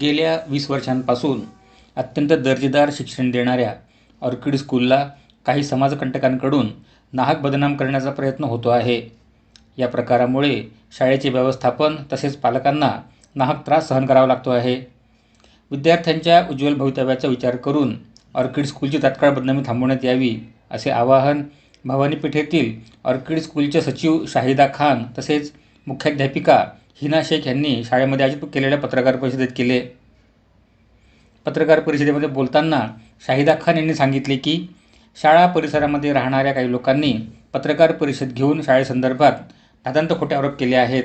गेल्या वीस वर्षांपासून अत्यंत दर्जेदार शिक्षण देणाऱ्या ऑर्किड स्कूलला काही समाजकंटकांकडून नाहक बदनाम करण्याचा प्रयत्न होतो आहे. या प्रकारामुळे शाळेचे व्यवस्थापन तसेच पालकांना नाहक त्रास सहन करावा लागतो आहे. विद्यार्थ्यांच्या उज्ज्वल भवितव्याचा विचार करून ऑर्किड स्कूलची तात्काळ बदनामी थांबवण्यात यावी असे आवाहन भवानी येथील ऑर्किड स्कूलचे सचिव शाहिदा खान तसेच मुख्याध्यापिका हिना शेख यांनी शाळेमध्ये आयोजित केलेल्या पत्रकार परिषदेत केले. पत्रकार परिषदेमध्ये बोलताना शाहिदा खान यांनी सांगितले की शाळा परिसरामध्ये राहणाऱ्या काही लोकांनी पत्रकार परिषद घेऊन शाळेसंदर्भात नादांत खोटे आरोप केले आहेत.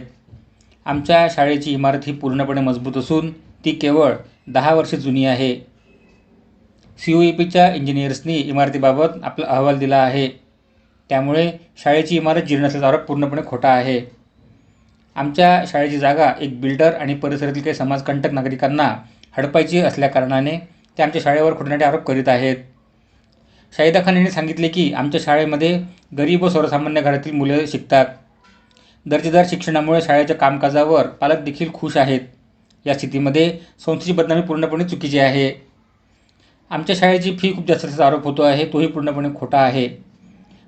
आमच्या शाळेची इमारत ही पूर्णपणे मजबूत असून ती केवळ दहा वर्षे जुनी आहे. सी ओ ई पीच्या इंजिनियर्सनी इमारतीबाबत आपला अहवाल दिला आहे. त्यामुळे शाळेची इमारत जीर्ण असल्याचा आरोप पूर्णपणे खोटा आहे. आमच्या शाळेची जागा एक बिल्डर आणि परिसरातील काही समाजकंटक नागरिकांना हडपायची असल्याकारणाने ते आमच्या शाळेवर खोटनाटे आरोप करीत आहेत. शाहिदा खान यांनी सांगितले की आमच्या शाळेमध्ये गरीब व सर्वसामान्य घरातील मुले शिकतात. दर्जेदार शिक्षणामुळे शाळेच्या कामकाजावर पालक देखील खुश आहेत. या स्थितीमध्ये संस्थेची बदनामी पूर्णपणे चुकीची आहे. आमच्या शाळेची फी खूप जास्त असल्याचा आरोप होतो आहे तोही पूर्णपणे खोटा आहे.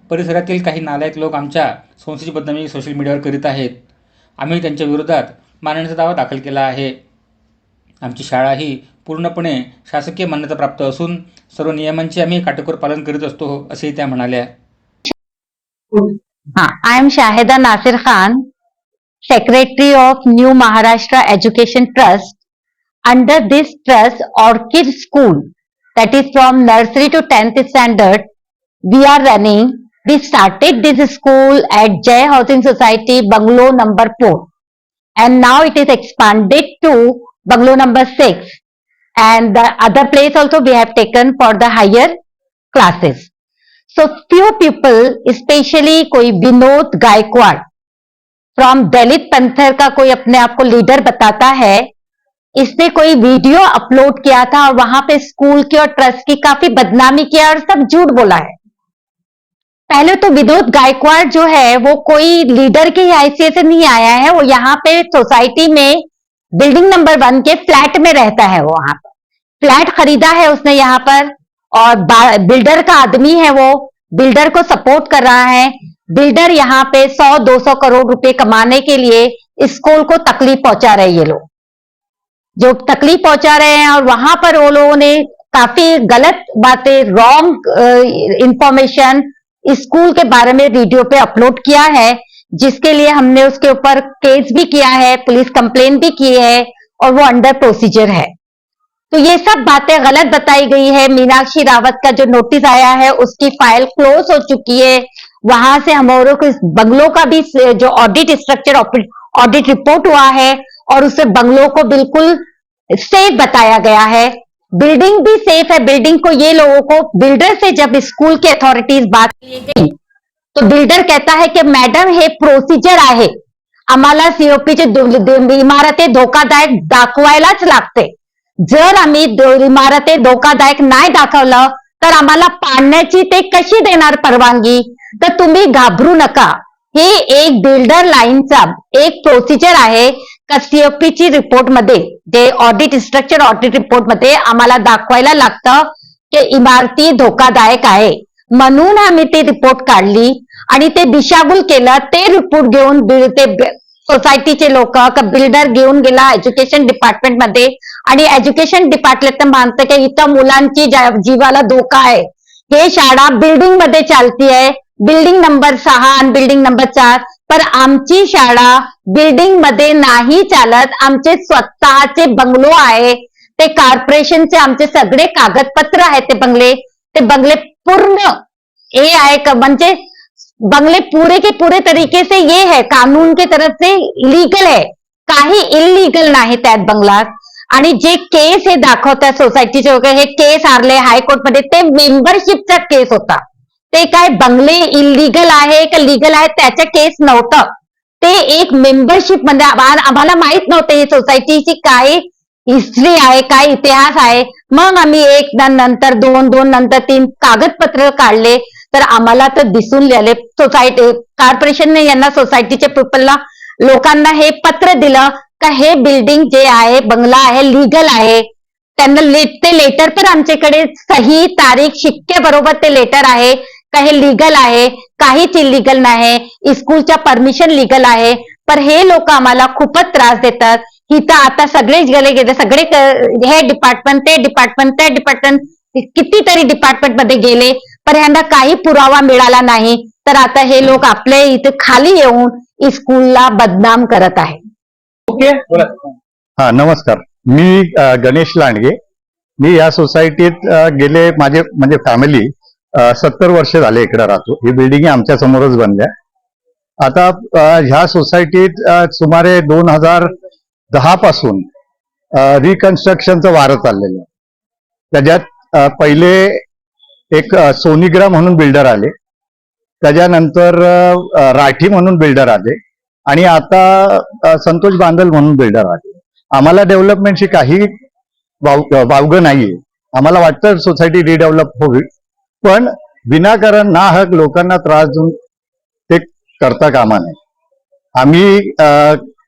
परिसरातील काही नालायक लोक आमच्या संस्थेची बदनामी सोशल मीडियावर करीत आहेत. आम्ही त्यांच्या विरोधात मानण्याचा दावा दाखल केला आहे. आमची शाळा ही पूर्णपणे शासकीय मान्यता प्राप्त असून सर्व नियमांचे आम्ही काटेकोर पालन करीत असतो असेही त्या म्हणाल्या. I am Shaheda Nasir Khan secretary of new Maharashtra education trust under this trust orchid school that is from nursery to tenth standard we are running we started this school at jay housing society bungalow number 4 and now it is expanded to bungalow number 6 and the other place also we have taken for the higher classes so few people especially कोई विनोद Gaekwad from दलित पंथर का कोई अपने आप को leader बताता है इसने कोई वीडियो अपलोड किया था और वहाँ पे स्कूल की और ट्रस्ट की काफ़ी बदनामी किया और सब झूठ बोला है पहले तो विनोद गायकवाड़ जो है, वो कोई लीडर की हैसियत से नहीं आया है। वो यहाँ पे सोसाइटी में बिल्डिंग नंबर वन के फ्लैट में रहता है वो वहाँ पर। फ्लैट खरीदा है उसने यहाँ पर और बिल्डर का आदमी है वो। बिल्डर को सपोर्ट कर रहा है। बिल्डर यहाँ पे 100-200 करोड़ रुपए कमाने के लिए स्कूल को तकलीफ़ पहुँचा रहे ये लोग। जो तकलीफ़ पहुँचा रहे हैं और वहाँ पर वो लोगों ने काफ़ी गलत बातें रॉन्ग इंफॉर्मेशन स्कूल के बारे में वीडियो पे अपलोड किया है, जिसके लिए हमने उसके ऊपर केस भी किया है, पुलिस कंप्लेन भी की है और वो अंडर प्रोसीजर है। तो ये सब बातें गलत बताई गई है। मीनाक्षी रावत का जो नोटिस आया है, उसकी फ़ाइल क्लोज हो चुकी है। वहाँ से हमारे को इस बंगलों का भी जो ऑडिट स्ट्रक्चर ऑडिट रिपोर्ट हुआ है और उससे बंगलों को बिल्कुल सेफ़ बताया गया है। बिल्डिंग भी सेफ है। बिल्डिंग को ये लोगों को बिल्डर से जब स्कूल की अथॉरिटीज बात की गई तो बिल्डर कहता है कि मॅडम हे प्रोसिजर आहे। आम्हाला सीओपीचे इमारते धोकादायक दाखवायलाच लागते। जर आम्ही इमारते धोकादायक नाही दाखवलं तर आम्हाला पाडण्याची ते कशी देणार परवानगी? तर तुम्ही घाबरू नका। हे एक बिल्डर लाईनचा एक प्रोसिजर आहे का सीएफपीची रिपोर्टमध्ये. जे ऑडिट स्ट्रक्चर ऑडिट रिपोर्टमध्ये आम्हाला दाखवायला लागतं की इमारती धोकादायक आहे. म्हणून आम्ही ती रिपोर्ट काढली आणि ते दिशाभूल केलं ते रिपोर्ट घेऊन बिल- ते सोसायटीचे लोक बिल्डर घेऊन गेला एज्युकेशन डिपार्टमेंटमध्ये. आणि एज्युकेशन डिपार्टमेंट मानतं की इथं मुलांची जीवाला धोका आहे हे शाळा बिल्डिंगमध्ये चालती आहे बिल्डिंग नंबर सहा आणि बिल्डिंग नंबर चार. पण आमची शाळा बिल्डिंगमध्ये नाही चालत. आमचे स्वतःचे बंगलो आहे. ते कॉर्पोरेशनचे आमचे सगळे कागदपत्र आहेत ते बंगले. ते बंगले पूर्ण हे आहे का? म्हणजे बंगले पूरे के पूरे तरीके से ये है. कानून के तरफ से लीगल है. काही इलिगल नाही त्यात बंगलात आणि जे केस हे दाखवतात सोसायटीचे वगैरे हे केस आरले हायकोर्टमध्ये ते मेंबरशिपचा केस होता. ते काय बंगले इलिगल आहे का लिगल आहे? त्याच्या केस नव्हतं. ते एक मेंबरशिपमध्ये आम्हाला माहीत नव्हतं सोसायटीची काय हिस्ट्री आहे काय इतिहास आहे. मग आम्ही एक नंतर दोन दोन नंतर तीन कागदपत्र काढले. तर आम्हाला तर दिसून आले सोसायटी कॉर्पोरेशनने यांना सोसायटीच्या पीपलला लोकांना हे पत्र दिलं का हे बिल्डिंग जे आहे बंगला आहे लिगल आहे. त्यांना ले ते लेटर पण आमच्याकडे सही तारीख शिक्के बरोबर ते लेटर आहे. का हे लिगल आहे काहीच इलिगल नाही स्कूलच्या परमिशन लिगल आहे. पण हे लोक आम्हाला खूपच त्रास देतात. इथं आता सगळेच गेले गेले सगळे हे डिपार्टमेंट ते डिपार्टमेंट ते डिपार्टमेंट कितीतरी डिपार्टमेंटमध्ये गेले. पण ह्यांना काही पुरावा मिळाला नाही. तर आता हे लोक आपले इथे खाली येऊन स्कूलला बदनाम करत आहे ओके? हा नमस्कार. मी गणेश लांडगे. मी या सोसायटीत गेले माझे म्हणजे फॅमिली सत्तर वर्ष झाले इकडे राहतो. ही बिल्डिंग आमच्या समोरच बनल्या आता ह्या सोसायटीत सुमारे दोन हजार दहा पासून रिकन्स्ट्रक्शनचं वारं चाललेलं आहे. त्याच्यात पहिले एक अ, सोनिग्रा म्हणून बिल्डर आले. त्याच्यानंतर राठी म्हणून बिल्डर आले. आणि आता संतोष बांदल म्हणून बिल्डर आले. आम्हाला डेव्हलपमेंटशी काही वाव वावगं नाहीये. आम्हाला वाटतं सोसायटी रिडेव्हलप होईल पण विनाकारण ना हक लोकांना त्रास देऊन ते करता कामा नये. आम्ही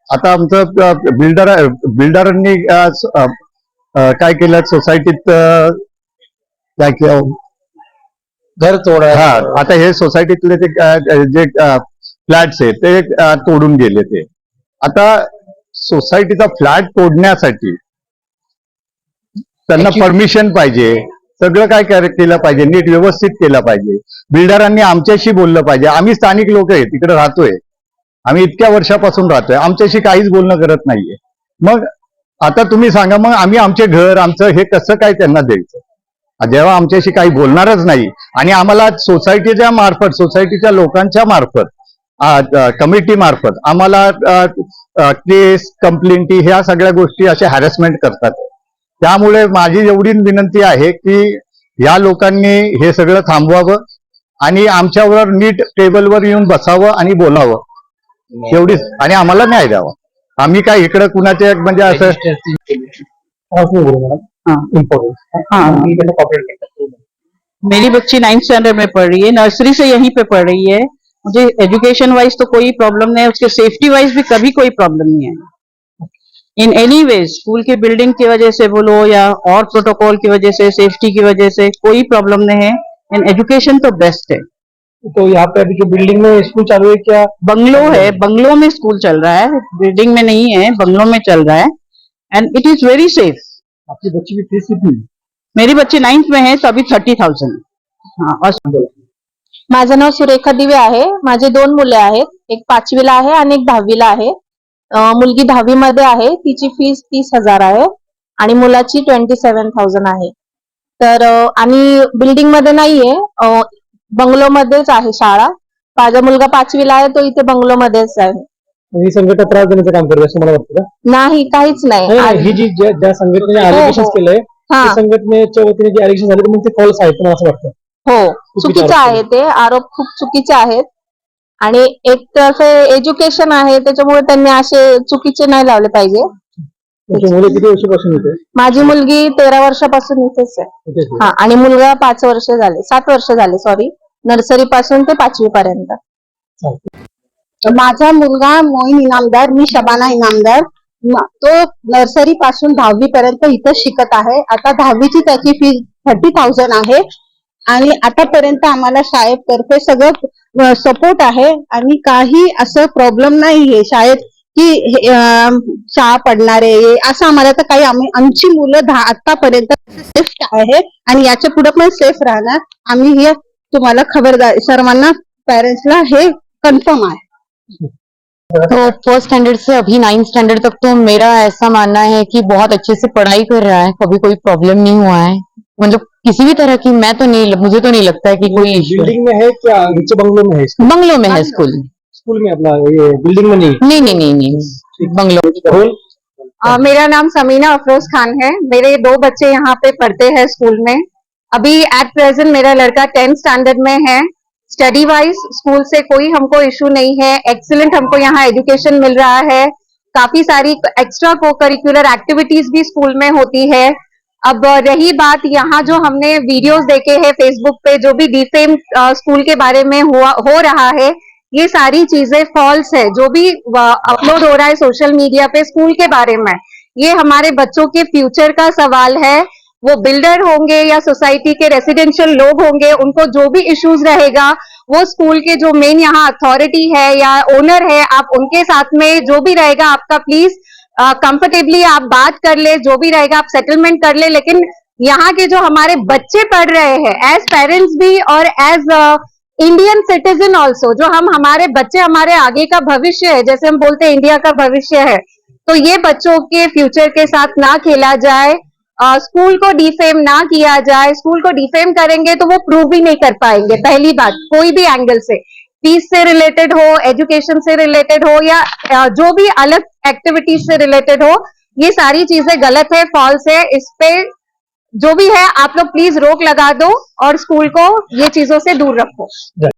आता आमचं बिल्डर बिल्डरांनी काय केलं सोसायटीत काय केलं घर तोडा हा आता हे सोसायटीतले ते जे फ्लॅट्स आहेत ते तोडून गेले ते. आता सोसायटीचा फ्लॅट तोडण्यासाठी त्यांना परमिशन पाहिजे. सगळं काय केलं पाहिजे नीट व्यवस्थित केलं पाहिजे. बिल्डरांनी आमच्याशी बोललं पाहिजे. आम्ही स्थानिक लोक आहे तिकडे राहतोय. आम्ही इतक्या वर्षापासून राहतोय. आमच्याशी काहीच बोलणं करत नाहीये. मग आता तुम्ही सांगा मग आम्ही आमचे घर आमचं हे कसं काय त्यांना द्यायचं? जेव्हा आमच्याशी काही बोलणारच नाही आणि आम्हाला सोसायटीच्या मार्फत सोसायटीच्या लोकांच्या मार्फत कमिटी मार्फत आम्हाला केस कंप्लेंटी ह्या सगळ्या गोष्टी अशा हॅरेसमेंट करतात. त्यामुळे माझी एवढी विनंती आहे की या लोकांनी हे सगळं थांबवावं आणि आमच्यावर नीट टेबलवर येऊन बसावं आणि बोलावं. एवढीच आणि आम्हाला न्याय द्यावा. आम्ही काय इकडे कुणाचे म्हणजे असं मेरी बच्ची नाइन्थ स्टैंडर्ड में पढ़ रही है नर्सरी से यहीं पे पढ़ रही है। मुझे एजुकेशन वाइज तो कोई प्रॉब्लम नहीं है उसके सेफ्टी वाइज भी कभी कोई प्रॉब्लम नहीं है। इन एनी वे स्कूल की बिल्डिंग की वजह से बोलो या और प्रोटोकॉल की वजह से सेफ्टी की वजह से कोई प्रॉब्लम नहीं है। इन एजुकेशन तो बेस्ट है। तो यहाँ पे अभी जो बिल्डिंग में स्कूल चालू है क्या बंगलो है। बंगलो में स्कूल चल रहा है। बिल्डिंग में नहीं है बंगलो में चल रहा है। And it is very safe आपकी बच्ची की फ़ीस कितनी है? मेरी बच्ची नाइन्थ में है तो अभी थर्टी थाउज़ेंड हाँ और माझं नाव सुरेखा दिवे आहे. माझे दोन मुले आहेत. एक पाचवीला आहे आणि एक दहावीला आहे. मुलगी दहावीमध्ये आहे तिची फीस तीस हजार आहे आणि मुलाची ट्वेंटी सेव्हन थाउजंड आहे. तर आणि बिल्डिंगमध्ये नाहीये अं, बंगलोमध्येच आहे शाळा. माझा मुलगा पाचवीला आहे तो इथे बंगलोमध्येच आहे. ही संघटना त्रास देण्याचं काम करते असं मला वाटतं का? नाही काहीच नाही. नाही, नाही, आणि- ही जी ज्या ज्या संघटनेने हो, अलिगेशन हो. केलंय हा. त्या संघटनेच्या वतीने जे अलिगेशन झाले मग ते फॉल्स आहेत तुम्हाला असं वाटतं. हो चुकीचे आहे ते. आरोप खूप चुकीचे आहेत. आणि एक तर्फे एज्युकेशन आहे त्याच्यामुळे त्यांनी असे चुकीचे नाही लावले पाहिजे. तुमची मुलं किती वर्षापासून येते माझी मुलगी तेरा वर्षापासून इथेच आहे. हा आणि मुलगा पाच वर्ष झाले सात वर्ष झाले सॉरी नर्सरी पासून ते पाचवी पर्यंत. माझा मुलगा मोईन इनामदार मी शबाना इनामदार. तो नर्सरी पासून दहावी पर्यंत इथं शिकत आहे. आता दहावीची त्याची फी थर्टी थाउजंड आहे. आणि आतापर्यंत आम्हाला शाळेतर्फे सगळं सपोर्ट आहे. आणि काही असं प्रॉब्लेम नाहीये शाळेत की शाळा पडणार आहे असं आम्हाला तर काही आम्ही आमची मुलं दहा आतापर्यंत सेफ आहे. आणि याच्यापुढे पण सेफ राहणार. आम्ही हे तुम्हाला खबरदार सर्वांना पेरेंट्सला हे कन्फर्म आहे. तो फर्स्ट स्टैंडर्ड से अभी नाइन्थ स्टैंडर्ड तक तो मेरा ऐसा मानना है कि बहुत अच्छे से पढ़ाई कर रहा है. कभी कोई प्रॉब्लम नहीं हुआ है. मतलब किसी भी तरह की मैं तो नहीं मुझे तो नहीं लगता है कि कोई बिल्डिंग में है क्या? नीचे बंगलो में है बंगलो में है स्कूल स्कूल में अपना ये बिल्डिंग में नहीं? नहीं नहीं नहीं नहीं। बंगलो बोल। अ, मेरा नाम समीना अफरोज खान है। मेरे दो बच्चे यहाँ पे पढ़ते हैं स्कूल में। अभी एट प्रेजेंट मेरा लड़का टेंथ स्टैंडर्ड में है। स्टडी वाइज स्कूल से कोई हमको इशू नहीं है। एक्सीलेंट हमको यहाँ एजुकेशन मिल रहा है। काफ़ी सारी एक्स्ट्रा को करिकुलर एक्टिविटीज़ भी स्कूल में होती है। अब रही बात यहाँ जो हमने वीडियोस देखे हैं फेसबुक पे, जो भी डिफेम स्कूल के बारे में हुआ, हो रहा है, ये सारी चीज़ें फॉल्स है। जो भी अपलोड हो रहा है सोशल मीडिया पे स्कूल के बारे में, ये हमारे बच्चों के फ्यूचर का सवाल है। वो बिल्डर होंगे या सोसाइटी के रेसिडेंशियल लोग होंगे, उनको जो भी इश्यूज़ रहेगा, वो स्कूल के जो मेन यहाँ अथॉरिटी है या ओनर है, आप उनके साथ में जो भी रहेगा आपका प्लीज़ कंफर्टेबली आप बात कर ले, जो भी रहेगा आप सेटलमेंट कर ले, लेकिन यहाँ के जो हमारे बच्चे पढ़ रहे हैं एज पेरेंट्स भी और एज इंडियन सिटीजन ऑल्सो जो हम हमारे बच्चे हमारे आगे का भविष्य है, जैसे हम बोलते हैं इंडिया का भविष्य है तो ये बच्चों के फ्यूचर के साथ ना खेला जाए स्कूल को डिफेम ना किया जाए स्कूल को डिफेम करेंगे तो वो प्रूव भी नहीं कर पाएँगे, पहली बात, कोई भी एंगल से। फ़ीस से रिलेटेड हो एजुकेशन से रिलेटेड हो, या जो भी अलग एक्टिविटीज़ से रिलेटेड हो, ये सारी चीज़ें गलत है फॉल्स है। इस पे जो भी है, आप लोग प्लीज़ रोक लगा दो और स्कूल को ये चीज़ों से दूर रखो।